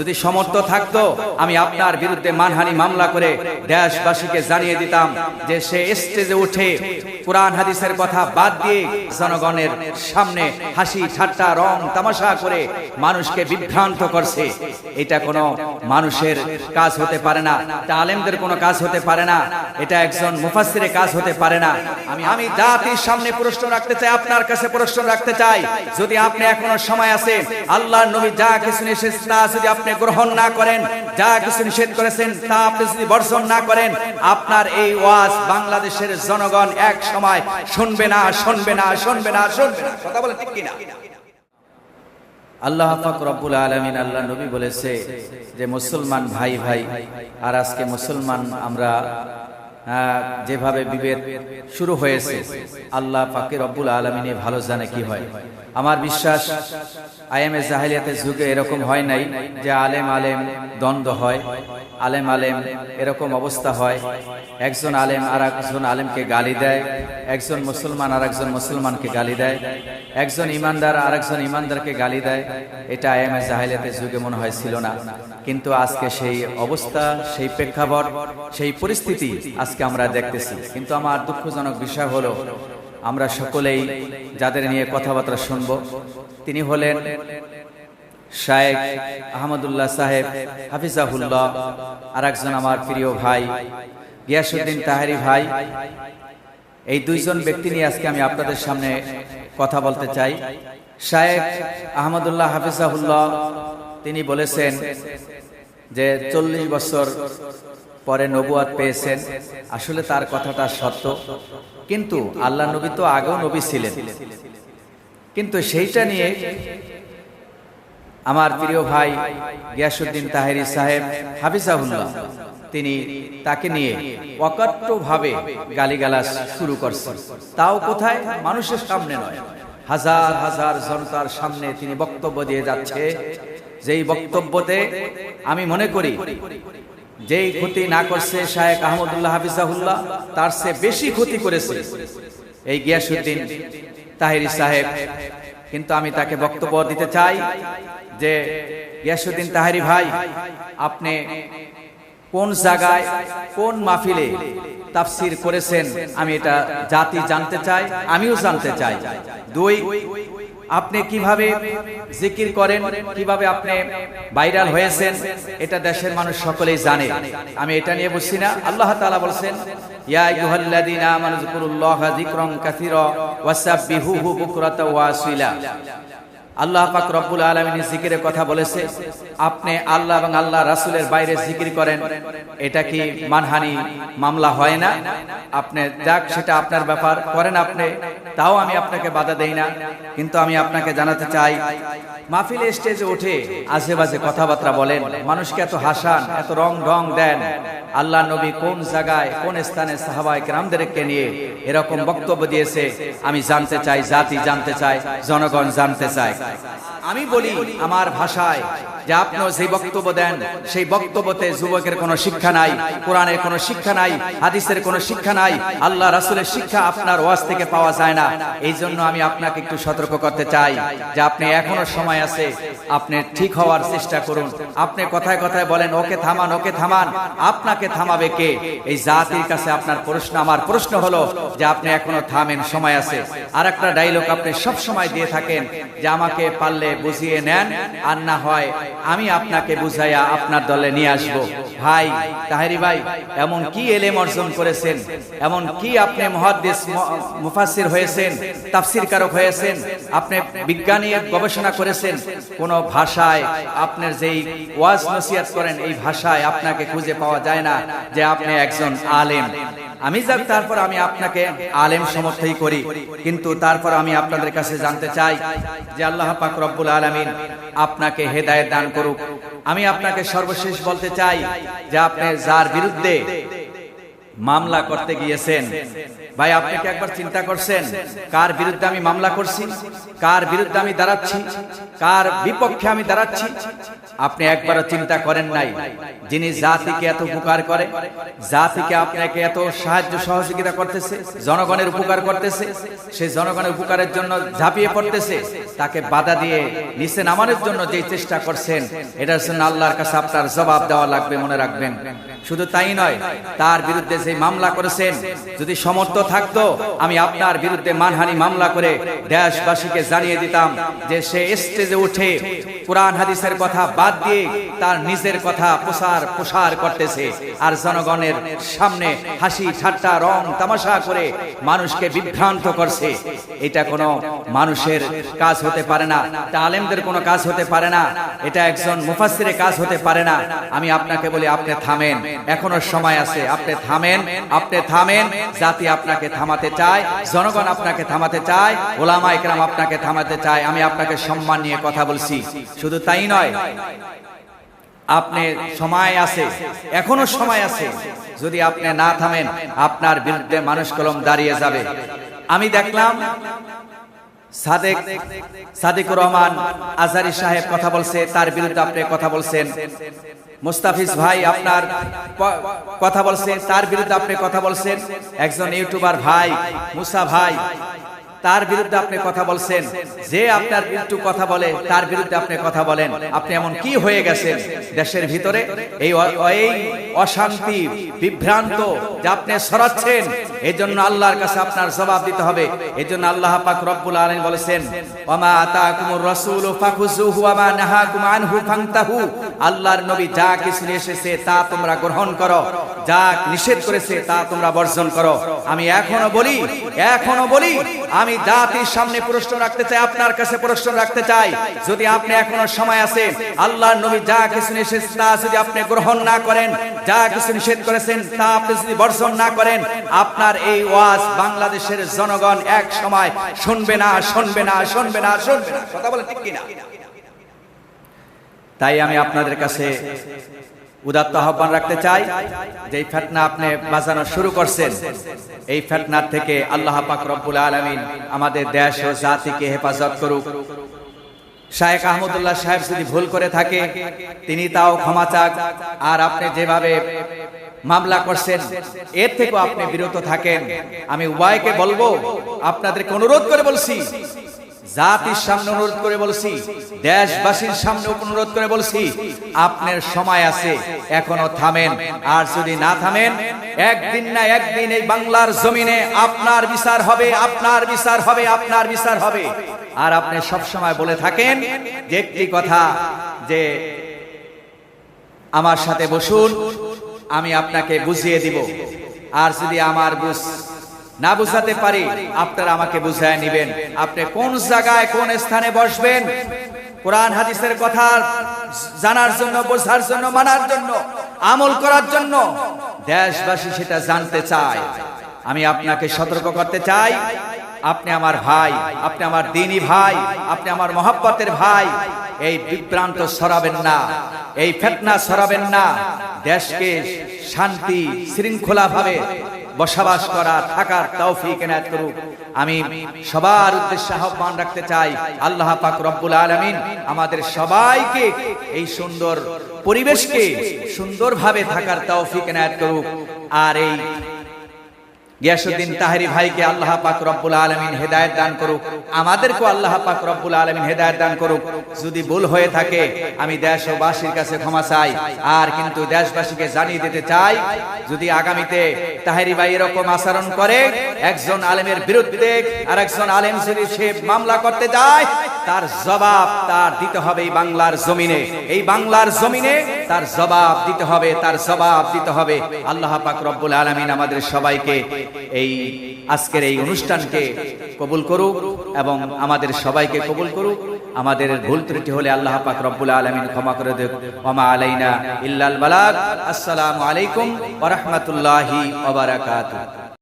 যদি সমর্থ থাকতো, আমি আপনার বিরুদ্ধে মানহানি মামলা করে দেশবাসীকে জানিয়ে দিতাম যে সে স্টেজে উঠে কোরআন হাদিসের কথা বাদ দিয়ে জনগণের সামনে হাসি, ঠাট্টা, রং, তামাশা করে মানুষকে বিভ্রান্ত করছে। এটা কোনো মানুষের কাজ হতে পারে না, এটা আলেমদের কোনো কাজ হতে পারে না, এটা একজন মুফাসসিরের কাজ হতে পারে না। আমি আমি জাতির সামনে প্রশ্ন রাখতে চাই, আপনার কাছে প্রশ্ন রাখতে চাই, যদি আপনি এখনও সময় আছে আল্লাহ নবী যা কিছু নিষেধ, তা যদি আপনি গ্রহণ না করেন, যা কিছু নিষেধ করেছেন, তা আপনি যদি বর্জন না করেন, আপনার এই ওয়াজ বাংলাদেশের জনগণ এক সময় শুনবে না শুনবে না শুনবে না শুনবে না। কথা বলে ঠিক কিনা? আল্লাহ পাক রব্বুল আলামিন, আল্লাহ নবী বলেছে যে, মুসলমান ভাই ভাই, আর আজকে মুসলমান আমরা যেভাবে বিভেদ শুরু হয়েছে, আল্লাহ পাকে রব্বুল আলমিনে ভালো জানে কি হয়। আমার বিশ্বাস, আইএমএ জাহিলিয়াতের যুগে এরকম হয় নাই যে আলেম আলেম দ্বন্দ্ব হয়, আলেম আলেম এরকম অবস্থা হয়। একজন আলেম আর একজন আলেমকে গালি দেয়, একজন মুসলমান আর একজন মুসলমানকে গালি দেয়, একজন ইমানদার আর একজন ইমানদারকে গালি দেয়। এটা আইএমএ জাহিলিয়াতের যুগে মনে হয় ছিল না। কিন্তু আজকে সেই অবস্থা, সেই প্রেক্ষাপট, সেই পরিস্থিতি আজকে আমরা দেখতেছি। কিন্তু আমার দুঃখজনক বিষয় হলো আমরা সকলেই যাদের নিয়ে কথাবার্তা শুনব, তিনি হলেন শায়েক আহমদুল্লাহ সাহেব হাফিজাহুল্লাহ আর একজন আমার প্রিয় ভাই গিয়াসুদ্দিন তাহারি ভাই। এই দুইজন ব্যক্তি নিয়ে আজকে আমি আপনাদের সামনে কথা বলতে চাই। শায়েক আহমদুল্লাহ হাফিজাহুল্লাহ, তিনি বলেছেন যে চল্লিশ বছর পরে নবুয়াত পেয়েছেন। আসলে তার কথাটা সত্য। কিন্তু আল্লাহ নবী তো আগেও নবী ছিলেন। কিন্তু সেইটা নিয়ে আমার প্রিয় ভাই গিয়াসুদ্দিন তাহেরি সাহেব হাফিজাহুল্লাহ তিনি তাকে নিয়ে অকট্টভাবে গালিগালাজ শুরু করছেন তাও কোথায়? মানুষের সামনে নয়। হাজার হাজার জনতার সামনে তিনি বক্তব্য দিয়ে যাচ্ছে। যেই বক্তব্যতে আমি মনে করি যেই ক্ষতি না করছে শায়েক আহমদুল্লাহ হাফিজাহুল্লাহ, তার সে বেশি ক্ষতি করেছে। এই গিয়াসুদ্দিন তাহিরি সাহেব। কিন্তু আমি তাকে বক্তব্য দিতে চাই যে গিয়াসুদ্দিন তাহারি ভাই, আপনি কোন জায়গায় কোন মাহফিলে তাফসির করেছেন আমি এটা জাতি জানতে চাই, আমিও জানতে চাই। দুই আপনি কীভাবে জিকির করেন, কীভাবে আপনি ভাইরাল হয়েছেন, এটা দেশের মানুষ সকলেই জানে। আমি এটা নিয়ে বুঝছি না। আল্লাহ তাআলা বলছেন, ইয়া আইয়ুহাল্লাযীনা আল্লাহ পাক রব্বুল আলমিনী জিকিরের কথা বলেছে, আপনি আল্লাহ এবং আল্লাহ রাসুলের বাইরে জিকির করেন, এটা কি মানহানি মামলা হয় না? আপনি যাক, সেটা আপনার ব্যাপার, করেন আপনি, তাও আমি আপনাকে বাধা দেই না, কিন্তু আমি আপনাকে জানাতে চাই, মাহফিলে স্টেজে উঠে বাজে কথাবার্তা বলেন, মানুষকে এত হাসান, এত রং ঢং দেন, আল্লাহ নবী কোন জায়গায়, কোন স্থানে সাহাবাই রামদেরকে নিয়ে এরকম বক্তব্য দিয়েছে, আমি জানতে চাই, জাতি জানতে চাই জনগণ জানতে চায়। 在。一 আমি বলি আমার ভাষায় যে আপনিও যে বক্তব্য দেন, সেই বক্তব্যতে যুবকের কোনো শিক্ষা নাই, কোরআনের কোনো শিক্ষা নাই, হাদিসের কোনো শিক্ষা নাই, আল্লাহ রাসুলের শিক্ষা আপনার ওয়াজ থেকে পাওয়া যায় না। এই জন্য আমি আপনাকে একটু সতর্ক করতে চাই যে আপনি এখনও সময় আছে, আপনি ঠিক হওয়ার চেষ্টা করুন। আপনি কথায় কথায় বলেন, ওকে থামান ওকে থামান। আপনাকে থামাবে কে? এই জাতির কাছে আপনার প্রশ্ন, আমার প্রশ্ন হলো যে আপনি এখনও থামেন, সময় আছে। আর একটা ডাইলগ আপনি সব সময় দিয়ে থাকেন যে আমাকে পারলে বুঝিয়ে নেন আর না হয় আমি আপনাকে বুঝাইয়া আপনার দলে নিয়ে আসব। ভাই, তাহেরি ভাই, এমন কি এলেম অর্জন করেছেন? এমন কি আপনি মহাদ্দেশ মুফাসির হয়েছেন? তাফসির কারক হয়েছেন? আপনি বিজ্ঞানী গবেষণা করেছেন? কোন ভাষায় আপনার যেই ওয়াজ নসিয়াত করেন, এই ভাষায় আপনাকে খুঁজে পাওয়া যায় না যে আপনি একজন আলেম। আমি যাক, তারপর আমি আপনাকে আলেম সমর্থই করি। কিন্তু তারপর আমি আপনাদের কাছে জানতে চাই যে আল্লাহ পাক রব্বুল আলামিন, আপনাকে হেদায় দান করুক। আমি আপনাকে সর্বশেষ বলতে চাই যে আপনি যার বিরুদ্ধে মামলা করতে গিয়েছেন, ভাই, আপনি কি একবার চিন্তা করছেন কার বিরুদ্ধে আমি মামলা করছি? কার বিরুদ্ধে আমি দাঁড়াচ্ছি? কার বিপক্ষে আমি দাঁড়াচ্ছি, আপনি একবারও চিন্তা করেন নাই যিনি জাতিকে এত উপকার করে, জাতিকে আপনাকে এত সাহায্য সহযোগিতা করতেছে, জনগণের উপকার করতেছে সেই জনগণের উপকারের জন্য ঝাঁপিয়ে পড়তেছে, তাকে বাধা দিয়ে নিচে নামানোর জন্য যে চেষ্টা করছেন, এটার জন্য আল্লাহর কাছে আপনার জবাব দেওয়া লাগবে, মনে রাখবেন। শুধু তাই নয়, তার বিরুদ্ধে যে মামলা করেছেন, যদি সমর্থ থাকতো, আমি আপনার বিরুদ্ধে মানহানি মামলা করে দেশবাসীকে জানিয়ে দিতাম যে সে স্টেজে উঠে কোরআন হাদিসের কথা বাদ দিয়ে তার নিজের কথা প্রসার প্রসার করতেছে। আর জনগণের সামনে হাসি, ঠাট্টা, রং তামাশা করে মানুষকে বিভ্রান্ত করছে। এটা কোনো মানুষের কাজ হতে পারে না এটা আলেমদের কোনো কাজ হতে পারে না, এটা একজন মুফাসসিরের কাজ হতে পারে না। আমি আপনাকে বলি, আপনি থামেন। এখনও সময় আছে, আপনি থামেন আপনি থামেন। জাতি আপনাকে থামাতে চায়, জনগণ আপনাকে থামাতে চায় ওলামা ইকরাম আপনাকে থামাতে চায়। আমি আপনাকে সম্মান নিয়ে কথা বলছি। শুধু তাই নয়, আপনি সময় আছে, এখনও সময় আছে, যদি আপনি না থামেন, আপনার বিরুদ্ধে মানুষ কলম দাঁড়িয়ে যাবে। আমি দেখলাম সাদেক, সাদিকুর রহমান আজারি সাহেব কথা বলছে, তার বিরুদ্ধে আপনি কথা বলছেন। মুস্তাফিজ ভাই আপনার কথা বলছেন তার বিরুদ্ধে আপনি কথা বলছেন। একজন ইউটিউবার ভাই, মুসা ভাই তার বিরুদ্ধে আপনি কথা বলছেন। যে আপনার বিরুদ্ধে কথা বলে, তার বিরুদ্ধে আপনি কথা বলেন। আপনি এমন কি হয়ে গেছেন? দেশের ভিতরে এই অশান্তি, বিভ্রান্ত যে আপনি সরাচ্ছেন এই জন্য আল্লাহর কাছে আপনার জবাব দিতে হবে। এই জন্য আল্লাহ পাক রব্বুল আলামিন বলেছেন ওমা আতাকুমুর রাসূল ফাখুযুহু ওয়া মা নাহাকুম আনহু ফান্তাহু আল্লাহর নবী যা কিছু নিয়ে এসেছে তা তোমরা গ্রহণ করো। যা নিষেধ করেছে তা তোমরা বর্জন করো। আমি এখনও বলি এখনও বলি, আমি জাতির সামনে প্রশ্ন রাখতে চাই, আপনার কাছে প্রশ্ন রাখতে চাই। যদি আপনি এখনও সময় আছে, আল্লাহর নবী যা কিছু নিয়ে এসেছে তা যদি আপনি গ্রহণ না করেন, যা কিছু নিষেধ করেছেন তা আপনি যদি বর্জন না করেন, আপনার এই ওয়াজ বাংলাদেশের জনগণ এক সময় শুনবে না শুনবে না শুনবে না শুনবে না। কথা বলে ঠিক কিনা? তাই আমি আপনাদের কাছে উদাত্ত আহ্বান রাখতে চাই যে এই ফেতনা আপনি বাজানো শুরু করছেন, এই ফেতনার থেকে আল্লাহ পাক রব্বুল আলামিন আমাদের দেশ ও জাতিকে হেফাজত করুক। শায়েখ আহমদুল্লাহ সাহেব যদি ভুল করে থাকে, তিনি তাও ক্ষমা চাক। আর আপনি যেভাবে মামলা করছেন, এর থেকেও আপনি বিরত থাকেন। আমি উভয়কে বলব, আপনাদেরকে অনুরোধ করে বলছি জাতির সামনে অনুরোধ করে বলছি, দেশবাসীর সামনে অনুরোধ করে বলছি, আপনার সময় আছে, এখনও থামেন। আর যদি না থামেন, একদিন না একদিন এই বাংলার জমিনে আপনার বিচার হবে, আপনার বিচার হবে, আপনার বিচার হবে। আর আপনি সব সময় বলে থাকেন যে একটি কথা, যে আমার সাথে বসুন, আমি আপনাকে বুঝিয়ে দিব। আর যদি আমার বুঝ না বুঝাতে পারি, আপনারা আমাকে বুঝায় নিবেন। আপনি কোন জায়গায় কোন স্থানে বসবেন? কোরআন, হাদিসের কথা জানার জন্য, বোঝার জন্য, মানার জন্য, আমল করার জন্য দেশবাসী সেটা জানতে চায়। আমি আপনাকে সতর্ক করতে চাই, আপনি আমার ভাই, আপনি আমার দিনী ভাই, আপনি আমার মহাব্বতের ভাই, এই বিভ্রান্ত সরাবেন না, এই ফেতনা সরাবেন না, দেশকে শান্তি শৃঙ্খলা ভাবে বসবাস করা, থাকার তৌফিক এনায়েত করুক। আমি সবার উদ্দেশ্যে আহ্বান রাখতে চাই, আল্লাহ পাক রব্বুল আলামিন আমাদের সবাইকে এই সুন্দর পরিবেশকে সুন্দরভাবে থাকার তৌফিক এনায়েত করুক। আর এই গিয়াসুদ্দিন তাহারি ভাইকে আল্লাহ পাক রব্বুল আলমিন হেদায়ত দান করুক। আমাদেরকেও আল্লাহ পাক রব্বুল আলমিন হেদায়ত দান করুক। যদি ভুল হয়ে থাকে, আমি দেশবাসীর কাছে ক্ষমা চাই। আর কিন্তু দেশবাসীকে জানিয়ে দিতে চাই, যদি আগামীতে তাহারি ভাই এরকম আচরণ করে, একজন আলেমের বিরুদ্ধে আর একজন আলেম যদি সে মামলা করতে যায় তার জবাব তার দিতে হবে এই বাংলার জমিনে। এই বাংলার জমিনে তার জবাব দিতে হবে, তার জবাব দিতে হবে। আল্লাহ পাক রব্বুল আলমিন আমাদের সবাইকে এই আজকের এই অনুষ্ঠানকে কবুল করুক এবং আমাদের সবাইকে কবুল করুক। আমাদের ভুল ত্রুটি হলে আল্লাহ পাক রব্বুল আলমিন ক্ষমা করে দেব ওমা আলাইনা ইল্লাল বালাগ। আসসালামু আলাইকুম ওয়া রাহমাতুল্লাহি ওয়া বারাকাতুহু।